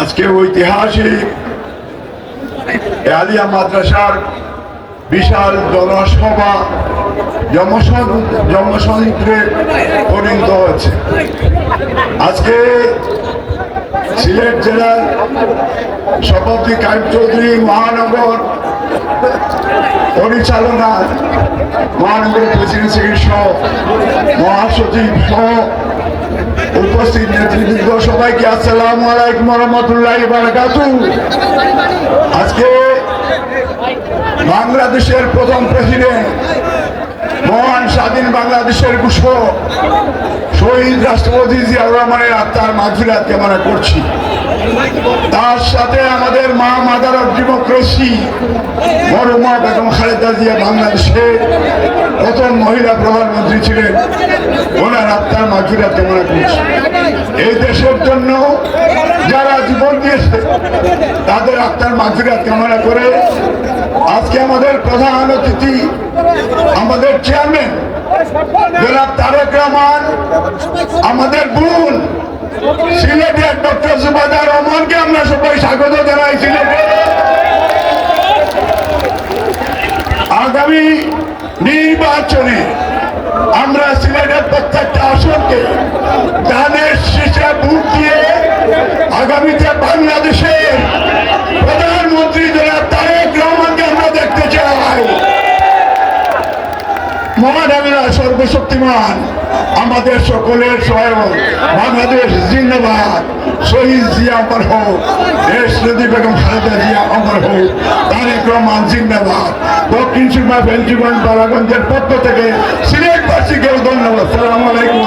আজকে ঐতিহাসিক আলিয়া মাদ্রাসার বিশাল জনসভা জনসংখ্যে পরিণত হচ্ছে আজকে সিলেট জেলার সভাপতি কাইম চৌধুরী মহানগর পরিচালনা মহানগর প্রেসিডেন্ট সেক্রেটারি সহ মহাসচিব সহ উপস্থিত নেতৃবৃন্দ সবাইকে আসসালামু আলাইকুম রহমতুল্লাহ বারাকাতু আজকে বাংলাদেশের প্রথম প্রেসিডেন্ট, মহান স্বাধীন বাংলাদেশের পুষ্প, শহীদ রাষ্ট্রপতি জিয়াউর রহমানের আত্মার মাঝিরাত কামনা করছি। তার সাথে আমাদের মা মাদার অফ ডেমোক্রেসি মরুমা বেগম খালেদা জিয়া বাংলাদেশের প্রথম মহিলা প্রধানমন্ত্রী ছিলেন। ওনার আত্মার মাঝিরাত কামনা করছি। তাদের আত্মার মাঝিরাত কামনা করে আজকে আমাদের প্রধান অতিথি, আমাদের চেয়ারম্যান তারেক রহমান, আমাদের বোন, সিলেটের ডক্টর রহমানকে আমরা সবাই স্বাগত জানাই সিলেটে। আগামী নির্বাচনে সর্বশক্তিমান আমাদের সকলের সহায়ক। বাংলাদেশ জিন্দাবাদ। শহীদ জিয়া আমার হোক। দেশ নদী বেগম খালেদা জিয়া অমর হোক। তারেক রহমান জিন্দাবাদ। দক্ষিণ সীমা বেঞ্জিগঞ্জ বালাগঞ্জের পক্ষ থেকে সিলেটবাসীকেও ধন্যবাদ। সালাম আলাইকুম।